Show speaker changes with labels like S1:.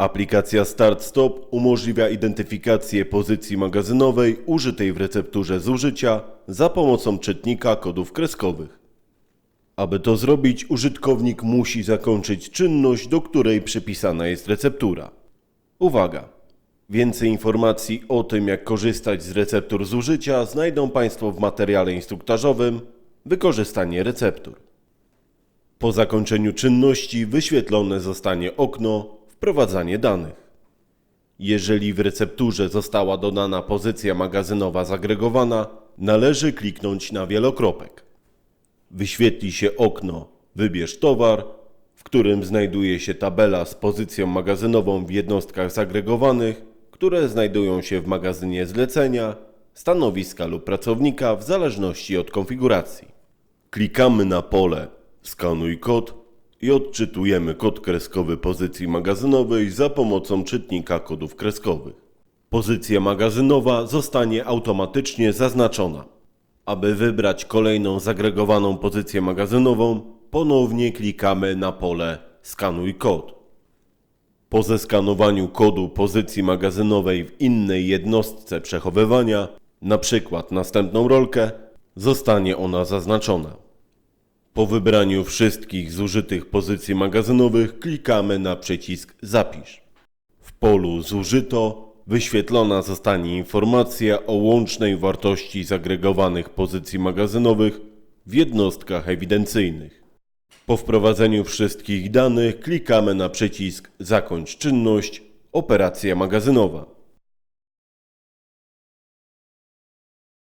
S1: Aplikacja Start Stop umożliwia identyfikację pozycji magazynowej użytej w recepturze zużycia za pomocą czytnika kodów kreskowych. Aby to zrobić, użytkownik musi zakończyć czynność, do której przypisana jest receptura. Uwaga! Więcej informacji o tym, jak korzystać z receptur zużycia, znajdą Państwo w materiale instruktażowym Wykorzystanie receptur. Po zakończeniu czynności wyświetlone zostanie okno Wprowadzanie danych. Jeżeli w recepturze została dodana pozycja magazynowa zagregowana, należy kliknąć na wielokropek. Wyświetli się okno Wybierz towar, w którym znajduje się tabela z pozycją magazynową w jednostkach zagregowanych, które znajdują się w magazynie zlecenia, stanowiska lub pracownika w zależności od konfiguracji. Klikamy na pole Skanuj kod i odczytujemy kod kreskowy pozycji magazynowej za pomocą czytnika kodów kreskowych. Pozycja magazynowa zostanie automatycznie zaznaczona. Aby wybrać kolejną zagregowaną pozycję magazynową, ponownie klikamy na pole Skanuj kod. Po zeskanowaniu kodu pozycji magazynowej w innej jednostce przechowywania, np. następną rolkę, zostanie ona zaznaczona. Po wybraniu wszystkich zużytych pozycji magazynowych klikamy na przycisk Zapisz. W polu Zużyto wyświetlona zostanie informacja o łącznej wartości zagregowanych pozycji magazynowych w jednostkach ewidencyjnych. Po wprowadzeniu wszystkich danych klikamy na przycisk Zakończ czynność Operacja magazynowa.